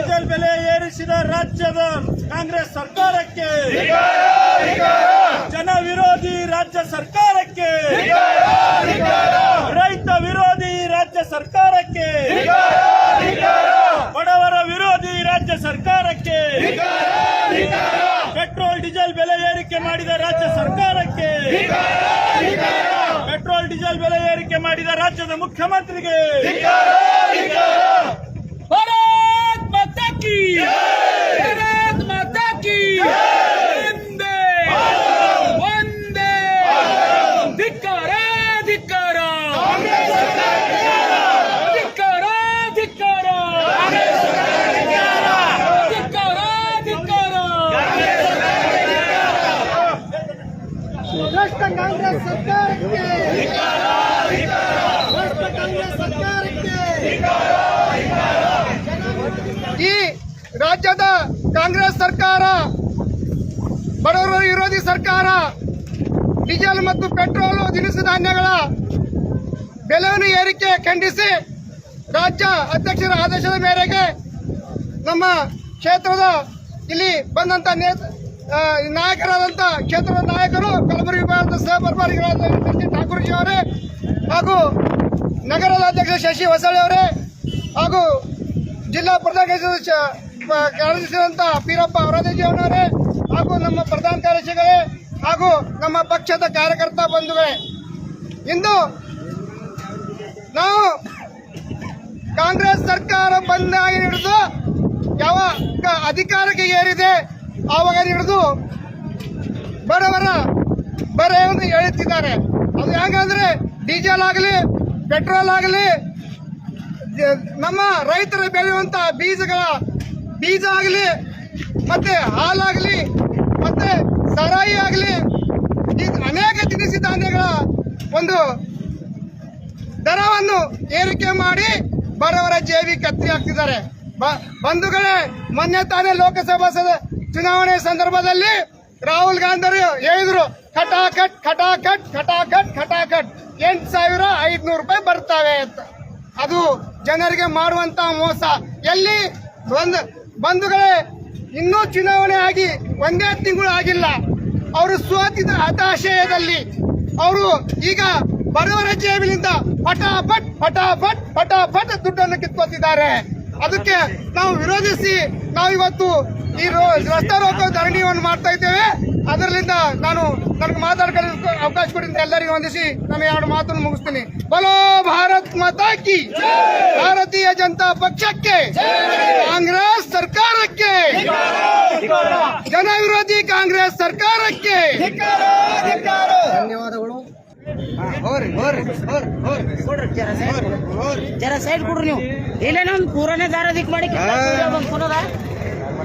Diesel ಬೆಲೆ ಏರಿಸಿದ ರಾಜ್ಯದ ಕಾಂಗ್ರೆಸ್ ಸರ್ಕಾರಕ್ಕೆ. ಜನ ವಿರೋಧಿ ರಾಜ್ಯ ಸರ್ಕಾರಕ್ಕೆ. ರೈತ ವಿರೋಧಿ ರಾಜ್ಯ ಸರ್ಕಾರಕ್ಕೆ. ಬಡವರ ವಿರೋಧಿ ರಾಜ್ಯ ಸರ್ಕಾರಕ್ಕೆ. ಪೆಟ್ರೋಲ್, ಡೀಸೆಲ್ ಬೆಲೆ ಏರಿಕೆ ಮಾಡಿದ ರಾಜ್ಯ ಸರ್ಕಾರಕ್ಕೆ. ಪೆಟ್ರೋಲ್, ಡೀಸೆಲ್ ಬೆಲೆ ಏರಿಕೆ ಮಾಡಿದ ರಾಜ್ಯದ ಮುಖ್ಯಮಂತ್ರಿಗೆ. ಮಾತಾ ಕಿ ಭಾರತ್ ಮಾತಾ ಕಿ ಒಂದೇ ಒಂದೇ ಧಿಕ್ಕಾರ ಧಿಕ್ಕಾರ ಧಿಕ್ಕಾರ ಧಿಕ್ಕಾರ ಧಿಕ್ಕಾರ ಧಿಕ್ಕಾರ ಭ್ರಷ್ಟ ಕಾಂಗ್ರೆಸ್ ಸರ್ಕಾರಕ್ಕೆ ಭ್ರಷ್ಟ ಕಾಂಗ್ರೆಸ್ ಸರ್ಕಾರಕ್ಕೆ ಈ ರಾಜ್ಯದ ಕಾಂಗ್ರೆಸ್ ಸರ್ಕಾರ, ಬಡವರ ವಿರೋಧಿ ಸರ್ಕಾರ, ಡೀಸೆಲ್ ಮತ್ತು ಪೆಟ್ರೋಲ್ ದಿನಸಿ ಧಾನ್ಯಗಳ ಬೆಲೆಯನ್ನು ಏರಿಕೆ ಖಂಡಿಸಿ ರಾಜ್ಯ ಅಧ್ಯಕ್ಷರ ಆದೇಶದ ಮೇರೆಗೆ ನಮ್ಮ ಕ್ಷೇತ್ರದ ಇಲ್ಲಿ ಬಂದಂತ ನಾಯಕರಾದಂತ ಕ್ಷೇತ್ರದ ನಾಯಕರು ಕಲಬುರಗಿ ವಿಭಾಗದ ಸಹ ಬರ್ಬಾರಿಗಳಾದ ಶಶಿ ಠಾಕೂರ್ಜಿ ಅವರೇ ಹಾಗೂ ನಗರದ ಅಧ್ಯಕ್ಷ ಶಶಿ ಹೊಸಳ್ಳಿ ಅವರೇ ಹಾಗೂ ಜಿಲ್ಲಾ ಪ್ರಧಾನ ಕಾರ್ಯದರ್ಶಿಯಾದಂತ ಪೀರಪ್ಪ ಅವರದೇ ಹಾಗೂ ನಮ್ಮ ಪ್ರಧಾನ ಕಾರ್ಯದರ್ಶಿಗಳೇ ಹಾಗೂ ನಮ್ಮ ಪಕ್ಷದ ಕಾರ್ಯಕರ್ತ ಬಂಧುಗಳೇ. ಇಂದು ನಾವು ಕಾಂಗ್ರೆಸ್ ಸರ್ಕಾರ ಬಂದಾಗ ಹಿಡಿದು ಯಾವ ಅಧಿಕಾರಕ್ಕೆ ಏರಿದೆ ಆವಾಗ ಹಿಡಿದು ಬಡವರ ಬರೆಯನ್ನು ಹೇಳುತ್ತಿದ್ದಾರೆ ಅದು ಹೆಂಗಂದ್ರೆ ಡೀಸೆಲ್ ಆಗಲಿ, ಪೆಟ್ರೋಲ್ ಆಗಲಿ ನಮ್ಮ ರೈತರು ಬೆಳೆಯುವಂತಹ ಬೀಜಗಳ ಬೀಜ ಆಗಲಿ, ಮತ್ತೆ ಹಾಲಾಗಲಿ, ಮತ್ತೆ ಸರಾಯಿ ಆಗಲಿ ಅನೇಕ ದಿನಸಿ ಧಾನ್ಯಗಳ ಒಂದು ದರವನ್ನು ಏರಿಕೆ ಮಾಡಿ ಬಡವರ ಜೇಬಿ ಕತ್ತಿ ಹಾಕ್ತಿದ್ದಾರೆ. ಬಂಧುಗಳೇ, ಮೊನ್ನೆ ತಾನೇ ಲೋಕಸಭಾ ಚುನಾವಣೆ ಸಂದರ್ಭದಲ್ಲಿ ರಾಹುಲ್ ಗಾಂಧಿ ಹೇಳಿದ್ರು ಖಟಾಖಟ್ ಖಟಾಖಟ್ ಖಟಾಖಟ್ ಖಟಾಖಟ್ ಎಂಟು ಸಾವಿರ ಐದ್ನೂರು ರೂಪಾಯಿ ಬರ್ತವೆ ಅಂತ. ಅದು ಜನರಿಗೆ ಮಾಡುವಂತ ಮೋಸ. ಎಲ್ಲಿ ಒಂದು ಬಂಧುಗಳೇ, ಇನ್ನೂ ಚುನಾವಣೆ ಆಗಿ ಒಂದೇ ತಿಂಗಳು ಆಗಿಲ್ಲ. ಅವರು ಸೋತಿದ ಹತಾಶಯದಲ್ಲಿ ಅವರು ಈಗ ಬಡವರ ಜೇಬಿನಿಂದ ಪಟಾಪಟ್ ಪಟಾಪಟ್ ಪಟಾಪಟ್ ದುಡ್ಡನ್ನು ಕಿತ್ಕೊತಿದ್ದಾರೆ. ಅದಕ್ಕೆ ನಾವು ವಿರೋಧಿಸಿ ನಾವು ಇವತ್ತು ಈ ರಸ್ತೆ ರೋಕೋ ಧರಣಿಯನ್ನು ಮಾಡ್ತಾ ಇದ್ದೇವೆ. ಅದರಿಂದ ನಾನು ನನಗೆ ಮಾತಾಡ್ಕೊಳ್ಳೋಕೆ ಅವಕಾಶ ಕೊಡಿಂದ ಎಲ್ಲರಿಗೂ ವಂದಿಸಿ ನಾನು ಎರಡು ಮಾತನ್ನು ಮುಗಿಸ್ತೀನಿ. ಬಲೋ ಭಾರತ್ ಮಾತಾ ಕಿ ಭಾರತೀಯ ಜನತಾ ಪಕ್ಷಕ್ಕೆ ಕಾಂಗ್ರೆಸ್ ಸರ್ಕಾರಕ್ಕೆ ಜನ ವಿರೋಧಿ ಕಾಂಗ್ರೆಸ್ ಸರ್ಕಾರಕ್ಕೆ ಧನ್ಯವಾದಗಳು. ಜರ ಸೈಡ್ ಕೊಡ್ರಿ ನೀವು. ಇಲ್ಲೇನೋ ಒಂದು ಪೂರನೇ ದಾರ ದಿಕ್ ಮಾಡಿ